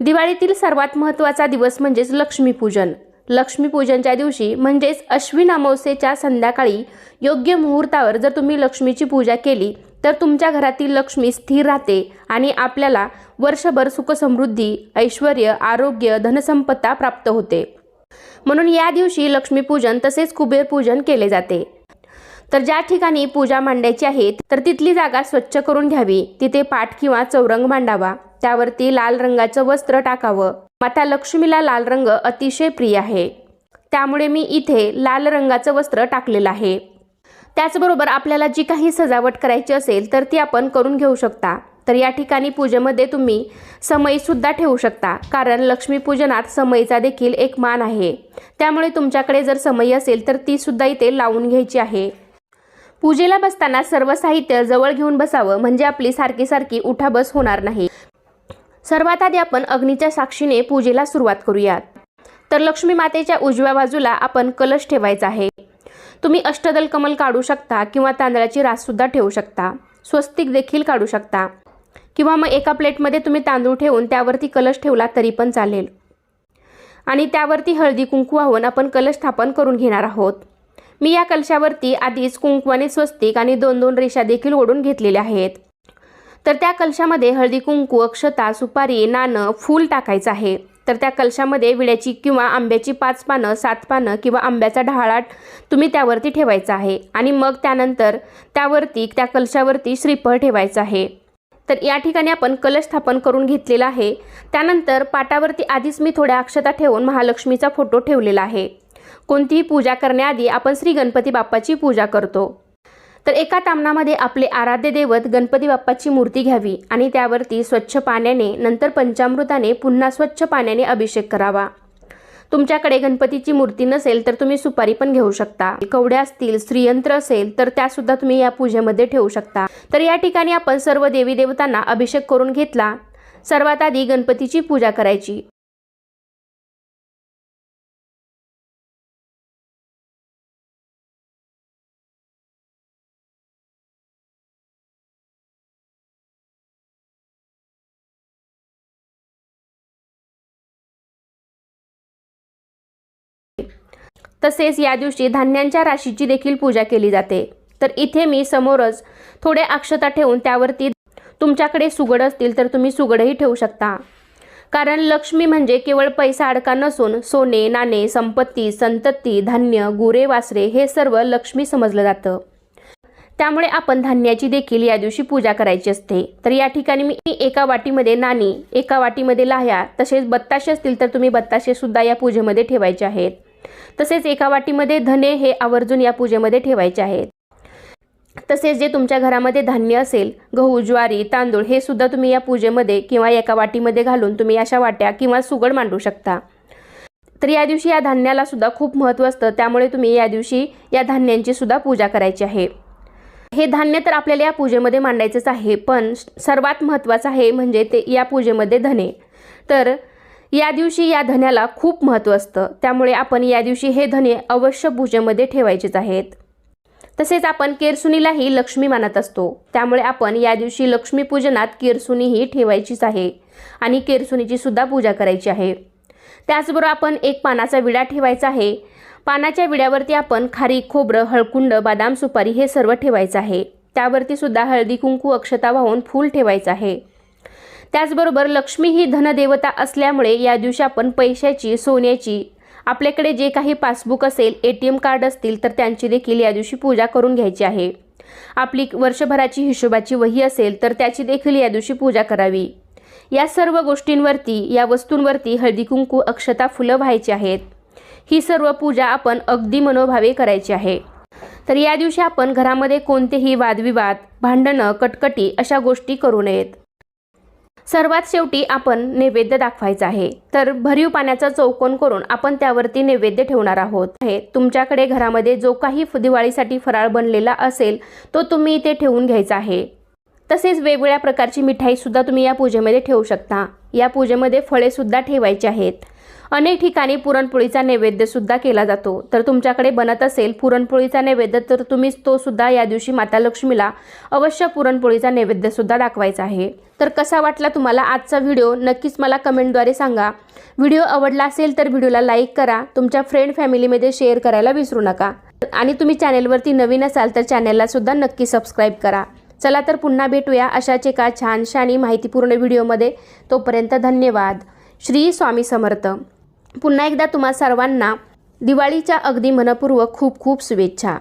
दिवाळीतील सर्वात महत्त्वाचा दिवस म्हणजेच लक्ष्मीपूजन. लक्ष्मीपूजनच्या दिवशी म्हणजेच अश्विन अमावस्येच्या संध्याकाळी योग्य मुहूर्तावर जर तुम्ही लक्ष्मीची पूजा केली तर तुमच्या घरातील लक्ष्मी स्थिर राहते आणि आपल्याला वर्षभर सुखसमृद्धी ऐश्वर आरोग्य धनसंपत्ता प्राप्त होते. म्हणून या दिवशी लक्ष्मीपूजन तसेच कुबेरपूजन केले जाते. तर ज्या ठिकाणी पूजा मांडायची आहे तर तिथली जागा स्वच्छ करून घ्यावी. तिथे पाठ किंवा चौरंग मांडावा. त्यावरती लाल रंगाचं वस्त्र टाकावं. माता लक्ष्मीला लाल रंग अतिशय प्रिय आहे. त्यामुळे मी इथे लाल रंगाचं वस्त्र टाकलेलं आहे. त्याचबरोबर आपल्याला जी काही सजावट करायची असेल तर ती आपण करून घेऊ शकता. तर या ठिकाणी पूजेमध्ये तुम्ही समईसुद्धा ठेवू शकता कारण लक्ष्मीपूजनात समईचा देखील एक मान आहे. त्यामुळे तुमच्याकडे जर समई असेल तर ती सुद्धा इथे लावून घ्यायची आहे. पूजेला बसताना सर्व साहित्य जवळ घेऊन बसावं म्हणजे आपली सारखी सारखी उठाबस होणार नाही. सर्वात आधी आपण अग्नीच्या साक्षीने पूजेला सुरुवात करूयात. तर लक्ष्मी मातेच्या उजव्या बाजूला आपण कलश ठेवायचा आहे. तुम्ही अष्टदल कमल काढू शकता किंवा तांदळाची राससुद्धा ठेवू शकता. स्वस्तिक देखील काढू शकता. किंवा मग एका प्लेटमध्ये तुम्ही तांदूळ ठेवून त्यावरती कलश ठेवला तरी पण चालेल. आणि त्यावरती हळदी कुंकू वाहून आपण कलश स्थापन करून घेणार आहोत. मी या कलशावरती आधीच कुंकवाने स्वस्तिक आणि दोन दोन रेषा देखील ओढून घेतलेल्या आहेत. तर त्या कलशामध्ये हळदी कुंकू अक्षता सुपारी नाणं फूल टाकायचं आहे. तर त्या कलशामध्ये विड्याची किंवा आंब्याची पाच पानं सात पानं किंवा आंब्याचा ढाळाट तुम्ही त्यावरती ठेवायचा आहे. आणि मग त्यानंतर त्यावरती त्या कलशावरती श्रीफळ ठेवायचं आहे. तर या ठिकाणी आपण कलश स्थापन करून घेतलेला आहे. त्यानंतर पाटावरती आधीच मी थोड्या अक्षता ठेवून महालक्ष्मीचा फोटो ठेवलेला आहे. कोणतीही पूजा करण्याआधी आपण श्री गणपती बाप्पाची पूजा करतो. तर एका तामणामध्ये आपले आराध्य दैवत गणपती बाप्पाची मूर्ती घ्यावी आणि त्यावरती स्वच्छ पाण्याने नंतर पंचामृताने पुन्हा स्वच्छ पाण्याने अभिषेक करावा. तुमच्याकडे गणपतीची मूर्ती नसेल तर तुम्ही सुपारी पण घेऊ शकता. कवड्या असतील श्रीयंत्र असेल तर त्यासुद्धा तुम्ही या पूजेमध्ये ठेवू शकता. तर या ठिकाणी आपण सर्व देवी देवतांना अभिषेक करून घेतला. सर्वात आधी गणपतीची पूजा करायची. तसेच या दिवशी धान्यांच्या राशीची देखील पूजा केली जाते. तर इथे मी समोरच थोडे अक्षता ठेवून त्यावरती तुमच्याकडे सुगड असतील तर तुम्ही सुगडही ठेवू शकता. कारण लक्ष्मी म्हणजे केवळ पैसा अडका नसून सोने नाणे संपत्ती संतती धान्य गुरे वासरे हे सर्व लक्ष्मी समजलं जातं. त्यामुळे आपण धान्याची देखील या दिवशी पूजा करायची असते. तर या ठिकाणी मी एका वाटीमध्ये नाणी एका वाटीमध्ये लाह्या तसेच बत्ताशे असतील तर तुम्ही बत्ताशे सुद्धा या पूजेमध्ये ठेवायचे आहेत. तसेच एका वाटीमध्ये धने हे आवर्जून या पूजेमध्ये ठेवायचे आहेत. तसेच जे तुमच्या घरामध्ये धान्य असेल गहू ज्वारी तांदूळ हे सुद्धा तुम्ही या पूजेमध्ये किंवा एका वाटीमध्ये घालून तुम्ही अशा वाट्या किंवा सुगड मांडू शकता. तर या दिवशी या धान्याला सुद्धा खूप महत्त्व असतं. त्यामुळे तुम्ही या दिवशी या धान्यांची सुद्धा पूजा करायची आहे. हे धान्य तर आपल्याला या पूजेमध्ये मांडायचंच आहे पण सर्वात महत्त्वाचं आहे म्हणजे ते या पूजेमध्ये धने. तर या दिवशी या धन्याला खूप महत्त्व असतं. त्यामुळे आपण या दिवशी हे धने अवश्य पूजेमध्ये ठेवायचेच आहेत. तसेच आपण केरसुनीलाही लक्ष्मी मानत असतो. त्यामुळे आपण या दिवशी लक्ष्मीपूजनात केरसुनीही ठेवायचीच आहे आणि केरसुनीची सुद्धा पूजा करायची आहे. त्याचबरोबर आपण एक पानाचा विडा ठेवायचा आहे. पानाच्या विड्यावरती आपण खारी खोबरं हळकुंड बदाम सुपारी हे सर्व ठेवायचं आहे. त्यावरती सुद्धा हळदी कुंकू अक्षता वाहून फूल ठेवायचं आहे. त्याचबरोबर लक्ष्मी ही धनदेवता असल्यामुळे या दिवशी आपण पैशाची सोन्याची आपल्याकडे जे काही पासबुक असेल ए टी एम कार्ड असतील तर त्यांची देखील या दिवशी पूजा करून घ्यायची आहे. आपली वर्षभराची हिशोबाची वही असेल तर त्याची देखील या दिवशी पूजा करावी. या सर्व गोष्टींवरती या वस्तूंवरती हळदी कुंकू अक्षता फुलं व्हायची आहेत. ही सर्व पूजा आपण अगदी मनोभावे करायची आहे. तर या दिवशी आपण घरामध्ये कोणतेही वादविवाद भांडणं कटकटी अशा गोष्टी करू नयेत. सर्वात शेवटी आपण नैवेद्य दाखवायचा आहे. तर भरीव पाण्याचा चौकोन करून आपण त्यावरती नैवेद्य ठेवणार आहोत. आहे. तुमच्याकडे घरामध्ये जो काही दिवाळीसाठी फराळ बनलेला असेल तो तुम्ही इथे ठेवून घ्यायचा आहे. तसेच वेगवेगळ्या प्रकारची मिठाईसुद्धा तुम्ही या पूजेमध्ये ठेवू शकता. या पूजेमध्ये फळेसुद्धा ठेवायची आहेत. अनेक ठिकाणी पुरणपोळीचा नैवेद्य सुद्धा केला जातो. तर तुमच्याकडे बनत असेल पुरणपोळीचा नैवेद्य तर तुम्ही तो सुद्धा या दिवशी माता लक्ष्मीला अवश्य पुरणपोळीचा नैवेद्य सुद्धा दाखवायचा आहे. तर कसा वाटला तुम्हाला आजचा व्हिडिओ? नक्कीच मला कमेंटद्वारे सांगा. व्हिडिओ आवडला असेल तर व्हिडिओला लाईक करा. तुमच्या फ्रेंड फॅमिलीमध्ये शेअर करायला विसरू नका. आणि तुम्ही चॅनेलवरती नवीन असाल तर चॅनेलला सुद्धा नक्की सबस्क्राईब करा. चला तर पुन्हा भेटूया अशाच एका छानशा आणि माहितीपूर्ण व्हिडिओमध्ये. तोपर्यंत धन्यवाद. श्री स्वामी समर्थ. पुन्हा एकदा तुम्हा सर्वांना दिवाळीच्या अगदी मनपूर्वक खूप खूप शुभेच्छा.